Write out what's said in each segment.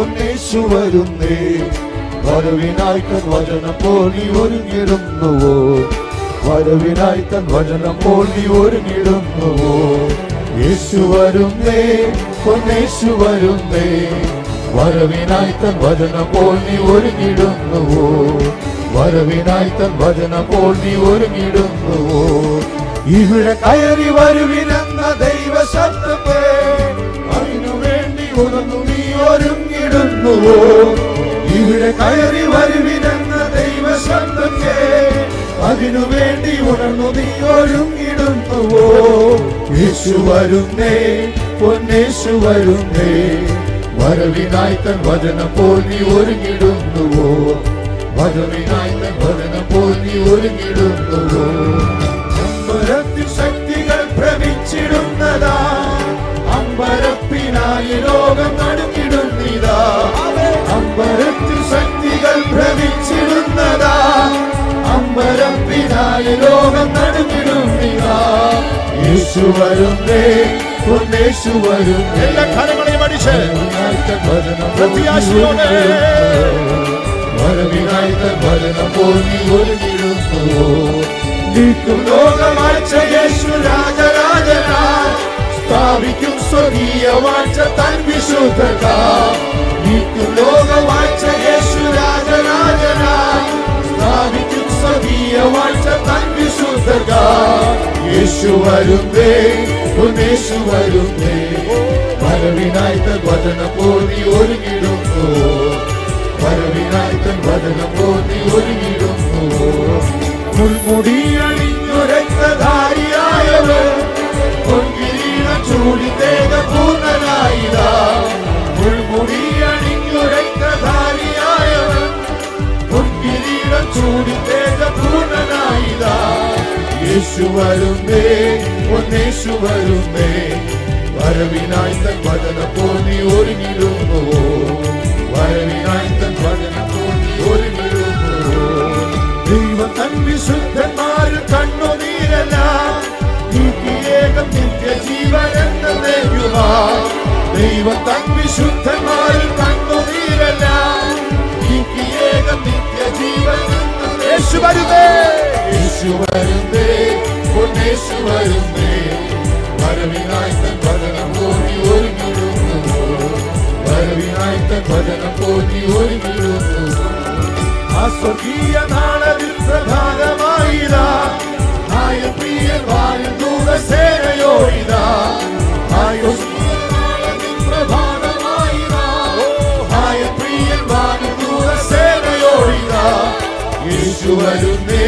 പൊന്നേശു വരുന്നേ. വരവിനായി തൻ വചനം പോൽ നീ ഒരുങ്ങിടുന്നുവോ? വരവിനായി തൻ വചനം പോൽ നീ ഒരുങ്ങിടുന്നുവോ? യേശു വരുന്നേ പൊന്നേശു വരുന്നേ. വരവിനായി തൻ വചനം പോൽ നീ ഒരുങ്ങിടുന്നുവോ? വരവിനായി തൻ വചനം പോൽ നീ ഒരുങ്ങിടുന്നുവോ? ഇവിടെ കയറി വരുവിനെന്ന ദൈവ ശബ്ദത്തെ അതിനു വേണ്ടി ഉണർന്നു നീ ഒരുങ്ങിടുന്നുവോ ഇവിടെ കയറി വരുവിനെന്ന ദൈവ ശബ്ദത്തെ അതിനു വേണ്ടി ഉണർന്നു നീ ഒരുങ്ങിടുന്നുവോ യേശു വരുന്നേ പൊന്നേശു വരുന്നേ വരവിനായി തൻ വചനം പോൽ നീ ഒരുങ്ങിടുന്നുവോ? വരവിനായി തൻ വചനം പോൽ നീ ഒരുങ്ങിടുന്നുവോ? യേശു വരുന്നേ പൊന്നേശു വരുന്നേ. എല്ലാ കരങ്ങളെയും അടിച്ച് പ്രത്യാശയോടെ വരവിനായി വചനം പോയി ഒരുങ്ങിടുന്നു നീക്കും ലോകമാഴ്ച യേശു രാജരാജനാ സ്ഥാപിക്കും സ്വർഗീയ വാഴ്ച തൻ വിശുദ്ധത നീക്കും ലോകമാഴ്ച യേശു രാജരാജനാ സ്ഥാപിക്കും സ്വർഗീയ വാഴ്ച തൻ വിശുദ്ധത യേശു വരുന്നേ ഉന്നേശു വരുന്നേ. വരവിനായി തൻ വചനം പോയി ഒരുങ്ങിടുന്നു. വരവിനായി തൻ വചനം പോയി ഒരുങ്ങിടുന്നു. മുൾമുടി അണിഞ്ഞു രക്തധാരിയായവർ പൊൻകിരീടം ചൂടി തേക പൂർണനായിതാ യേശു വരുമേ ഒന്നേശു വരുമേ. വരവിനായി തൻ വചനം പോയി ഒരുങ്ങിടുന്നു വരവിനായി തൻ വചനം പോയി ഒരുങ്ങിടുന്നു ദൈവം തൻ വിശുദ്ധന്മാരിൽ വചനം പോറ്റി ഒരുങ്ങിയിരുന്നു ആ സ്വർഗീയ നാളവിൽ പ്രഭാതമായിതാ ആയ പ്രിയ വായുദൂതസേനയോടിതാ ആയ സ്വർഗീയ നാളവിൽ പ്രഭാതമായിതാ ആയ പ്രിയ വായുദൂതസേനയോടിതാ യേശു വരുന്നേ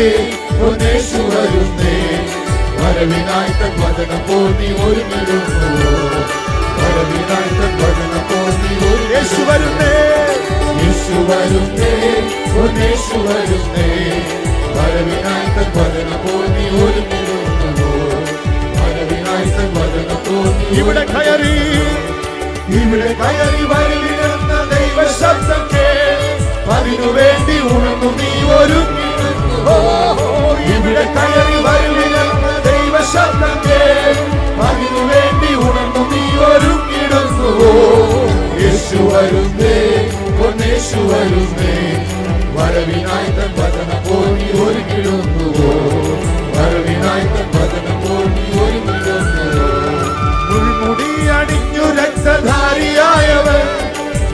ഒന്നേശു വരുന്നേ. വരവിനായി തൻ വചനം പോയി ഒരുങ്ങിടുന്നു യേശു വരുന്നേ. യേശു വരുന്നേ. ഒന്നേശു വരുന്നേ. വരവിനായി തൻ വചനം പോയി ഒരുങ്ങിടുന്നു വരവിനായി തൻ വചനം പോയി ഇവിടെ കയറി. ഇവിടെ കയറി വരുന്ന പോയി ഒരുങ്ങിടുന്നു വരവിനായി വചനം പോയി ഒരുങ്ങിടുന്നു മുൾമുടി അണിഞ്ഞു രക്തധാരിയായവൻ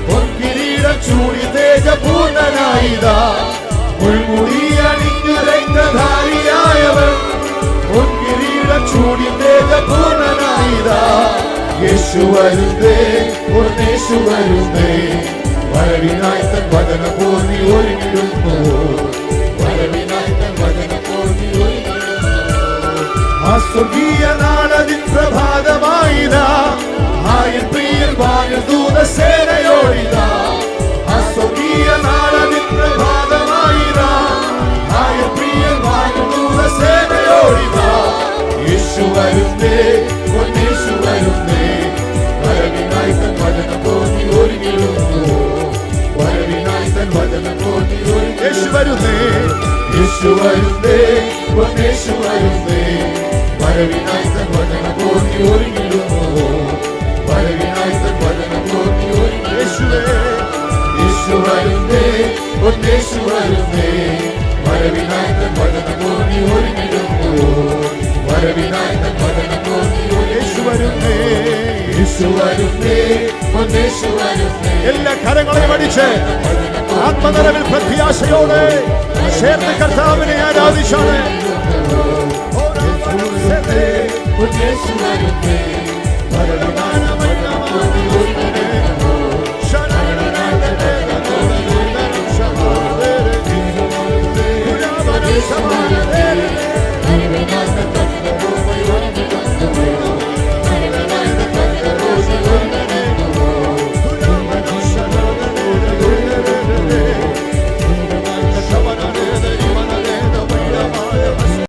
പൊൻകിരീടം ചൂടി തേജപൂർണനായിതാ. മുൾമുടി അണിഞ്ഞു രക്തധാരിയായവൻ പൊൻകിരീടം ചൂടി തേജപൂർണനായിതാ. യേശു വരുന്നേ പൊന്നേശു വരുന്നേ. വരവിനായി തൻ വചന പൂർണി ഒരുങ്ങിടുന്നു ആ സ്വർഗീയ നാളതിൻ പ്രഭാതമായിതാ. ആയൻ പ്രിയൻ വായുദൂത സേനയോടിതാ ആ സ്വർഗീയ നാളതിൻ പ്രഭാതമായിതാ. ആയൻ പ്രിയൻ വായുദൂത സേനയോടിതാ യേശു വരുന്നേ പൊന്നേശു വരുന്നേ. വരവിനായി തൻ വചന പോന്നി ഒരുങ്ങിടുന്നു. വരവിനായി തൻ വചന പോന്നി യേശു ഒരുങ്ങിടുന്നു വരുന്നേ. യേശു വരുന്നേ യേശു വരുന്നേ വരവിനായി തൻ വചന പോറ്റി ഒരുങ്ങിടുന്നു. വരവിനായി തൻ വചന പോറ്റി ഒരുങ്ങിടുന്നു. യേശുവേ. വരുന്നേ വരവിനായി തൻ വചനം തോന്നി ഒരുങ്ങിടുന്നു. വരവിനായി തൻ വചനം യേശു വരുന്നേ യേശു വരുന്നേ വരുന്നേ എല്ലാ കരങ്ങളെയും അടിച്ച് ആത്മനിറവിൽ പ്രത്യാശയോടെ ചേർന്ന് കർത്താവിനെ ആരാധിച്ചാണ്? പൊന്നേശു വരുന്നേ വരവിനായി